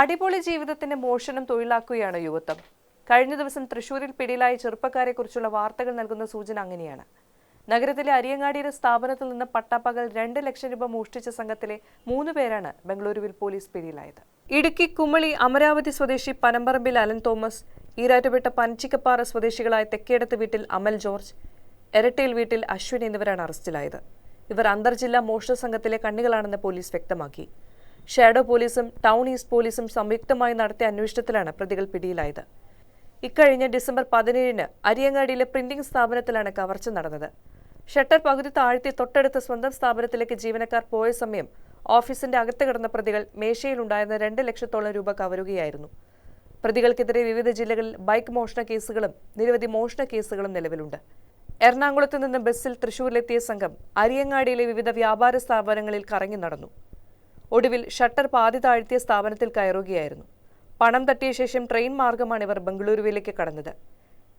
അടിപൊളി ജീവിതത്തിന്റെ മോഷണം തൊഴിലാക്കുകയാണ് യുവത്വം. കഴിഞ്ഞ ദിവസം തൃശൂരിൽ പിടിയിലായ ചെറുപ്പക്കാരെക്കുറിച്ചുള്ള വാർത്തകൾ നൽകുന്ന സൂചന അങ്ങനെയാണ്. നഗരത്തിലെ അരിയങ്ങാടിയുടെ സ്ഥാപനത്തിൽ നിന്ന് പട്ടാപ്പകൽ രണ്ട് ലക്ഷം രൂപ മോഷ്ടിച്ച സംഘത്തിലെ മൂന്ന് പേരാണ് ബംഗളൂരുവിൽ പോലീസ് പിടിയിലായത്. ഇടുക്കി കുമളി അമരാവതി സ്വദേശി പനമ്പറമ്പിൽ അലൻ തോമസ് ഈരാറ്റുപേട്ട പനച്ചിക്കപ്പാറ സ്വദേശികളായ തെക്കേടത്ത് വീട്ടിൽ അമൽ ജോർജ് എരട്ടയിൽ വീട്ടിൽ അശ്വിൻ എന്നിവരാണ് അറസ്റ്റിലായത്. ഇവർ അന്തർജില്ലാ മോഷണ സംഘത്തിലെ കണ്ണികളാണെന്ന് പോലീസ് വ്യക്തമാക്കി. ഷാഡോ പോലീസും ടൗൺ ഈസ്റ്റ് പോലീസും സംയുക്തമായി നടത്തിയ അന്വേഷണത്തിലാണ് പ്രതികൾ പിടിയിലായത്. ഇക്കഴിഞ്ഞ ഡിസംബർ പതിനേഴിന് അരിയങ്ങാടിയിലെ പ്രിന്റിംഗ് സ്ഥാപനത്തിലാണ് കവർച്ച നടന്നത്. ഷട്ടർ പകുതി താഴ്ത്തി തൊട്ടടുത്ത സ്വന്തം സ്ഥാപനത്തിലേക്ക് ജീവനക്കാർ പോയ സമയം ഓഫീസിന്റെ അകത്ത് കിടന്ന പ്രതികൾ മേശയിൽ ഉണ്ടായിരുന്ന രണ്ട് ലക്ഷത്തോളം രൂപ കവരുകയായിരുന്നു. പ്രതികൾക്കെതിരെ വിവിധ ജില്ലകളിൽ ബൈക്ക് മോഷണ കേസുകളും നിരവധി മോഷണ കേസുകളും നിലവിലുണ്ട്. എറണാകുളത്ത് നിന്ന് ബസ്സിൽ തൃശൂരിലെത്തിയ സംഘം അരിയങ്ങാടിയിലെ വിവിധ വ്യാപാര സ്ഥാപനങ്ങളിൽ കറങ്ങി നടന്നു. ഒടുവിൽ ഷട്ടർ പാതി താഴ്ത്തിയ സ്ഥാപനത്തിൽ കയറുകയായിരുന്നു. പണം തട്ടിയ ശേഷം ട്രെയിൻ മാർഗമാണ് ഇവർ ബംഗളൂരുവിലേക്ക് കടന്നത്.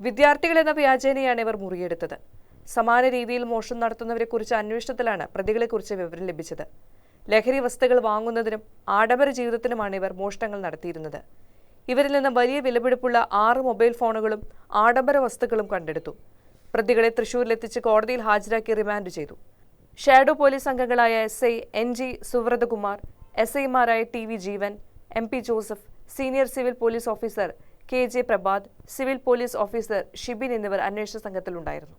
വിദ്യാർത്ഥികൾ എന്ന വ്യാജേനയാണ് ഇവർ മുറിയെടുത്തത്. സമാന രീതിയിൽ മോഷണം നടത്തുന്നവരെക്കുറിച്ച് അന്വേഷണത്തിലാണ് പ്രതികളെക്കുറിച്ച് വിവരം ലഭിച്ചത്. ലഹരി വസ്തുക്കൾ വാങ്ങുന്നതിനും ആഡംബര ജീവിതത്തിനുമാണ് ഇവർ മോഷണങ്ങൾ നടത്തിയിരുന്നത്. ഇവരിൽ നിന്ന് വലിയ വിലപിടിപ്പുള്ള ആറ് മൊബൈൽ ഫോണുകളും ആഡംബര വസ്തുക്കളും കണ്ടെടുത്തു. പ്രതികളെ തൃശൂരിലെത്തിച്ച് കോടതിയിൽ ഹാജരാക്കി റിമാൻഡ് ചെയ്തു. ഷാഡോ പോലീസ് അംഗങ്ങളായ S I N G Suvrathakumar S ഐമാരായ T V Jeevan M P Joseph senior civil police officer K J Prabhath civil police officer Shibin എന്നിവർ അന്വേഷണ സംഘത്തിലുണ്ടായിരുന്നു.